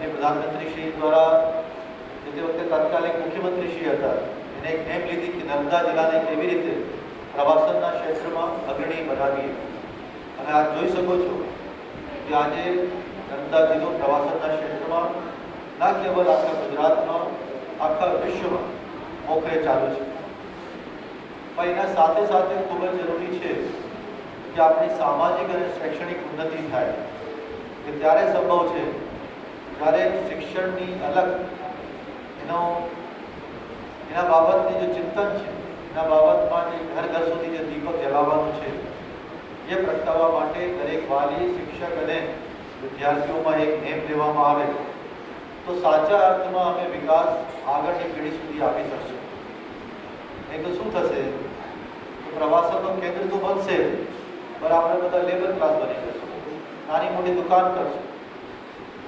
માનનીય પ્રધાનમંત્રી શ્રી દ્વારા જે તે વખતે તાત્કાલિક મુખ્યમંત્રી શ્રી હતા, એને એક નેમ લીધી કે નર્મદા જિલ્લાને કેવી રીતે પ્રવાસનના ક્ષેત્રમાં અગ્રણી બનાવીએ. અને આપ જોઈ શકો છો કે આજે નર્મદા જિલ્લો પ્રવાસનના ક્ષેત્રમાં ના કેવલ આખા ગુજરાતમાં આખા વિશ્વમાં મોખરે ચાલુ છે. પણ એના સાથે સાથે ખૂબ જ જરૂરી છે કે આપણી સામાજિક અને શૈક્ષણિક ઉન્નતિ થાય. કે ત્યારે સંભવ છે જ્યારે શિક્ષણની અલગ, એનો, એના બાબતની જે ચિંતન છે, એના બાબતમાં જે ઘર ઘર સુધી જે દીપક જલાવવાનું છે, એ પ્રગટાવવા માટે દરેક વાલી શિક્ષક અને વિદ્યાર્થીઓમાં એક નેમ લેવામાં આવે. તો સાચા અર્થમાં અમે વિકાસ આગળની પેઢી સુધી આપી શકશું. નહીં તો શું થશે? પ્રવાસનનું કેન્દ્ર તો બનશે, પણ આપણે બધા લેબર ક્લાસ બની જશું. નાની મોટી દુકાન કરશું.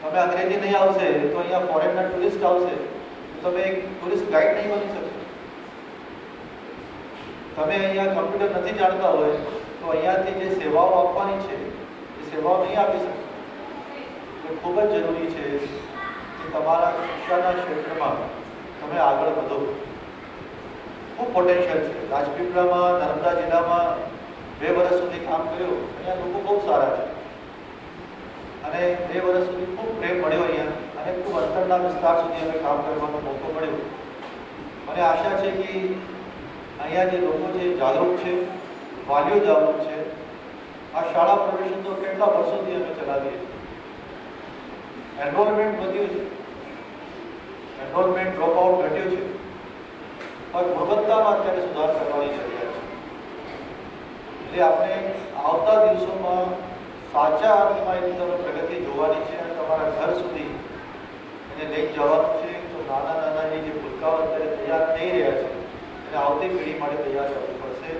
તમે અંગ્રેજી નહીં આવશે તો અહીંયા ફોરેનના ટુરિસ્ટ આવશે. તમે એક ટુરિસ્ટ ગાઈડ નહીં બની શકશો તમે અહીંયા કમ્પ્યુટર નથી જાણતા હોય, તો અહીંયાથી જે સેવાઓ આપવાની છે, એ સેવાઓ નહીં આપી શકશો એ ખૂબ જ જરૂરી છે કે તમારા શિક્ષણના ક્ષેત્રમાં તમે આગળ વધો. ખૂબ પોટેન્શિયલ છે. રાજપીપળામાં, નર્મદા જિલ્લામાં બે વર્ષ સુધી કામ કર્યું. અહીંયા લોકો બહુ સારા છે. અને બે વર્ષ સુધી ખૂબ પ્રેમ મળ્યો અહીંયા અને ખૂબ અંતરના વિસ્તાર સુધી અમે કામ કરવાનો મોકો મળ્યો. મને આશા છે કે અહીંયા જે લોકો છે, જાગૃત છે, વાલીઓ જાગૃત છે, આ શાળા પ્રવેશન તો કેટલા વર્ષોથી અમે ચલાવીએ છીએ. એનરોલમેન્ટ વધ્યું છે. એનરોલમેન્ટ ડ્રોપ આઉટ ઘટ્યું છે. પણ ગુણવત્તામાં અત્યારે સુધાર કરવાની જરૂરિયાત છે. એટલે આપણે આવતા દિવસોમાં સાચા અર્થમાં તમે પ્રગતિ જોવાની છે અને તમારા ઘર સુધી એને લઈ જવાનું છે. તો નાના નાના જે ભૂલકાઓ અત્યારે તૈયાર થઈ રહ્યા છે, એને આવતી પેઢી માટે તૈયાર કરવું પડશે.